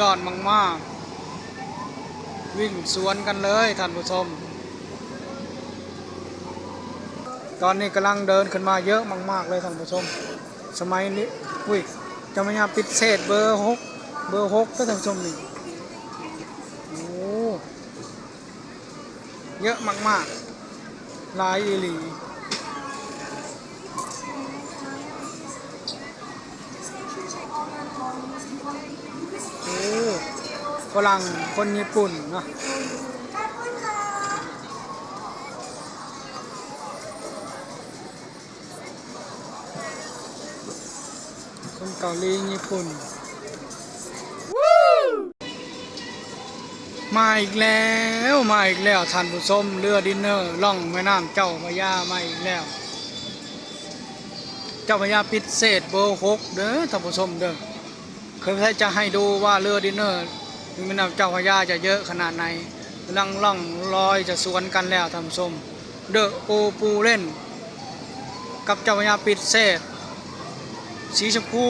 ยอดมากๆ วิ่งสวนกันเลยท่านผู้ชม ตอนนี้กำลังเดินขึ้นมาเยอะมาก ๆ เลยท่านผู้ชม สมัยนี้อุ้ยจะไม่ยาปิดเศษเบอร์หกเบอร์หกก็ท่านผู้ชมนี่โอ้เยอะมากๆหลายอีหลี ฝรั่งคนญี่ปุ่นเนาะคนเกาหลีญี่ปุ่นมาอีกแล้วมาอีกแล้วท่านผู้ชมเรือดินเนอร์ล่องแม่น้ำเจ้าพระยามาอีกแล้ว เจ้าพระยาปิดเศษเบอร์หกเด้อท่านผู้ชมเด้อเคยจะให้ดูว่าเรือดินเนอร์ ถึงแม่น้ำเจ้าพระยาจะเยอะขนาดไหนกำลังล่องลอยจะสวนกันแล้วท่านผู้ชมเดอะโอปูเล่น กับเจ้าพระยาปิดเศษสีชมพู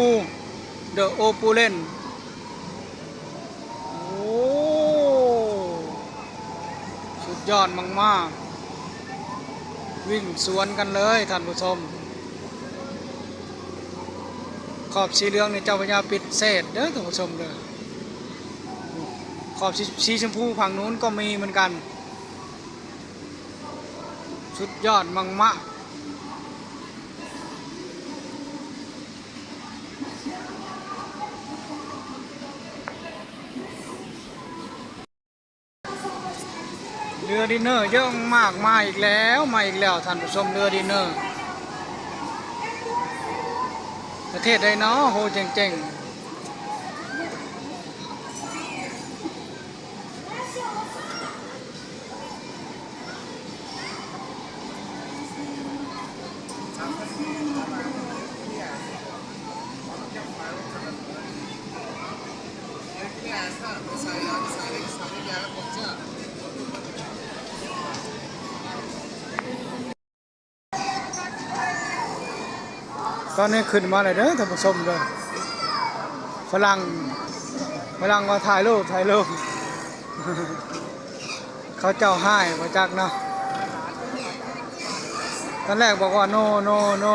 เดอะโอปูเล่นโอ้สุดยอดมากๆ วิ่งสวนกันเลยท่านผู้ชมขอบสีเหลืองในเจ้าพญาปิดเศษเด้อท่านผู้ชมเด้อ ขอบสีชมพูฝั่งนู้นก็มีเหมือนกัน สุดยอดมังมะเรือดินเนอร์เยอะมากมาอีกแล้วมาอีกแล้วท่านผู้ชมเรือดินเนอร์ ประเทศใดเนาะโหเจ๋งๆ ตอนนี้ขึ้นมาเลยเด้อท่านผู้ชมเด้อฝรั่งฝรั่งมาถ่ายรูปถ่ายรูปเขาเจ้าให้มาจักเนาะตอนแรกบอกว่า no no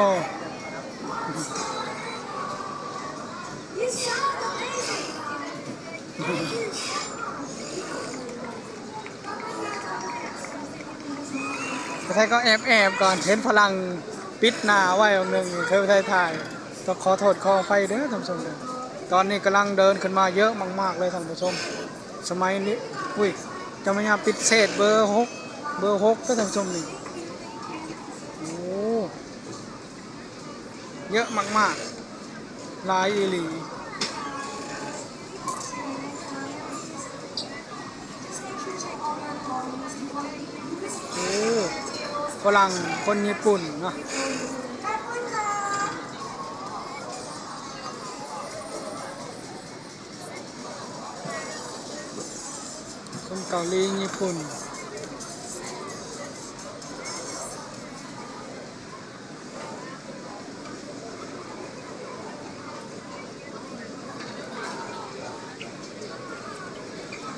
ไทยก็แอบแอบๆก่อนเห็นพลังปิดหน้าไว้องหนึ่งเคยไปถ่ายถ่ายต้องขอโทษขอไฟเด้อท่านผู้ชมเด้อตอนนี้กำลังเดินขึ้นมาเยอะมาก ๆ เลยท่านผู้ชม สมัยนี้อุ้ยจะไม่ยาปิดเศษเบอร์หกเบอร์หกก็ท่านผู้ชมนี่โอ้เยอะมาก ๆ หลายอีหลี ฝรั่งคนญี่ปุ่นเนาะคนเกาหลีญี่ปุ่น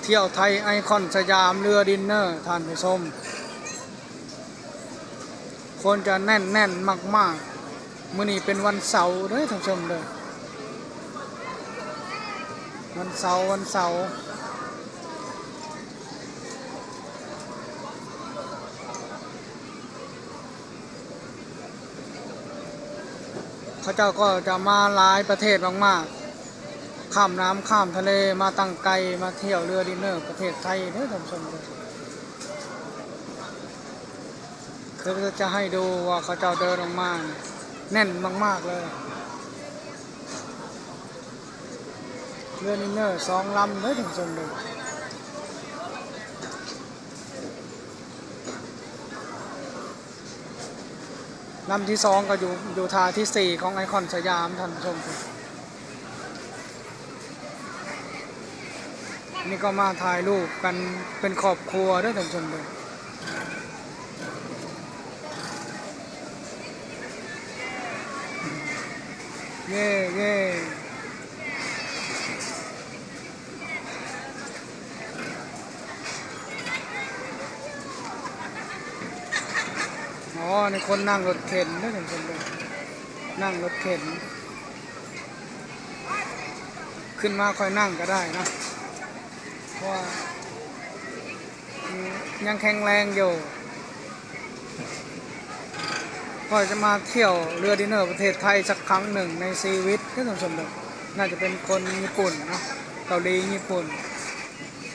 เที่ยวไทยไอคอนสยามเรือดินเนอร์ท่านผู้ชม คนจะแน่นแน่นมากมากๆ มื้อนี้เป็นวันเสาร์เด้อท่านผู้ชมเด้อวันเสาร์วันเสาร์เขาเจ้าก็จะมาหลายประเทศมากๆ ข้ามน้ำข้ามทะเลมาตั้งไกลมาเที่ยวเรือดินเนอร์ประเทศไทยเด้อท่านผู้ชมเด้อ คือจะให้ดูว่าเขาเจ้าเดินออกมาแน่นมาก ๆ เลยเรือนินเนอร์สองลำเลยถึงชมเลยลำที่สองก็อยู่อยู่ทาที่สี่ของไอคอนสยามท่านผู้ชมครับนี่ก็มาถ่ายรูปกันเป็นครอบครัวด้วยท่านผู้ชมเลย เย่เย่อ๋อในคนนั่งรถเข็นนั่นเองคนเลยนั่งรถเข็น ขึ้นมาค่อยนั่งก็ได้นะเพราะยังแข็งแรงอยู่ ก็จะมาเที่ยวเรือดินเนอร์ประเทศไทยสักครั้งหนึ่งในชีวิตก็ต้องชมดูน่าจะเป็นคนญี่ปุ่นนะเกาหลีญี่ปุ่น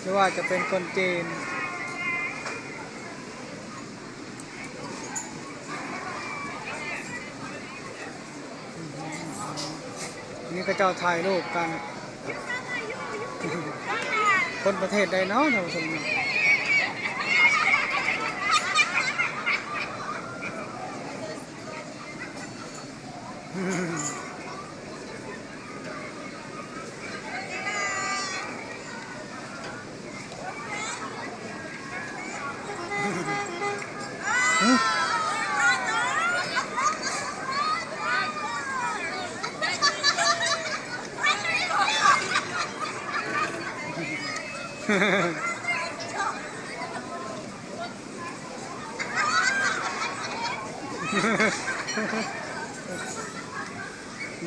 หรือว่าจะเป็นคนจีนนี่ก็เจ้าถ่ายรูปกัน คนประเทศใดเนาะท่านผู้ชม เนี่ย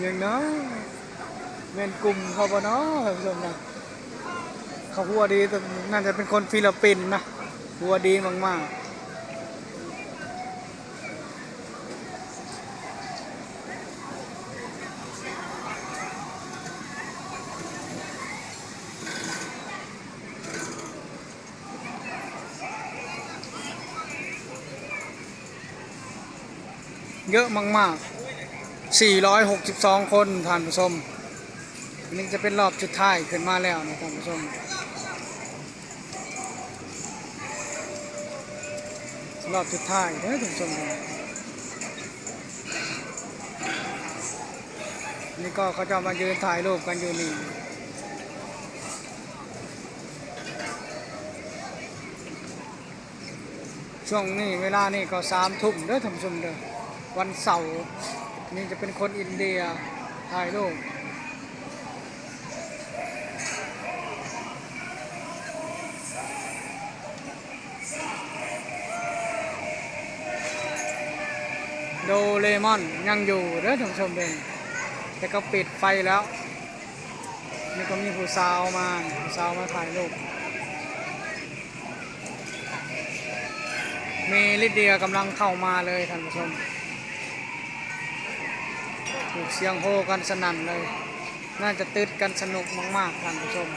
ยังเนาะเม่นกลุ่มเขาปะเนาะท่านผู้ชมนะเขาหัวดีแต่น่าจะเป็นคนฟิลิปปินส์นะหัวดีมากๆเยอะมากๆ 462 คนท่านผู้ชมนนี้จะเป็นรอบสุดท้ายขึ้นมาแล้วนะท่านผู้ชมรอบสุดท้ายเด้อท่านผู้ชมนี่ก็เขาจะมายืนถ่ายรูปกันอยู่นี่ช่วงนี้เวลานี่ก็สามทุ่มเด้อท่านผู้ชมเด้อวันเสาร์ นี่จะเป็นคนอินเดียถ่ายรูปโดเรมอนยังอยู่เด้อท่านผู้ชมเด้อแต่ก็ปิดไฟแล้ว นี่ก็มีผู้สาวมาผู้สาวมาถ่ายรูปมีลิเดียกำลังเข้ามาเลยท่านผู้ชม ถูกเสียงโฮกันสนั่นเลย น่าจะตืดกันสนุกมากๆท่านผู้ชม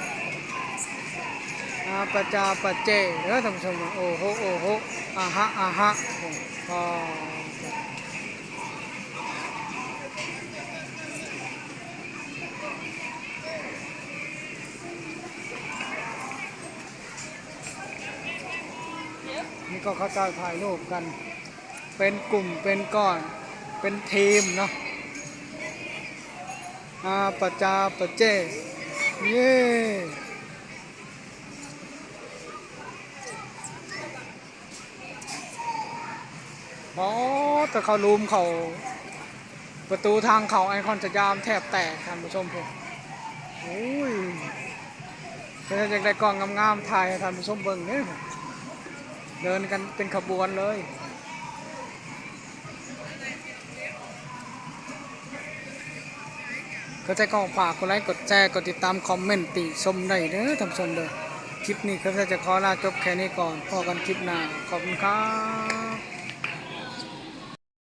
อาปะจาปะเจเด้อท่านผู้ชมโอ้โหโอ้โหอาฮะอาฮะโอ้ก็นี่ก็เขาจะถ่ายรูปกัน เป็นกลุ่มเป็นก้อน เป็นทีมเนาะ อาปจาปเจเย้อ๋อแต่เขาลุมเขาประตูทางเขาไอคอนสยามแทบแตกท่านผู้ชมผมโอ้ยเป็นอยากได้กล้องงามๆถ่ายให้ท่านผู้ชมเบิ่งเนี่ยเดินกันเป็นขบวนเลย ก็จก็ฝากกดไลค์กดแชร์กดติดตามคอมเมนต์ติชมได้เด้อท่านผู้ชมเด้อคลิปนี้ก็จะขอลาจบแค่นี้ก่อนพอกันคลิปหน้าขอบคุณครับ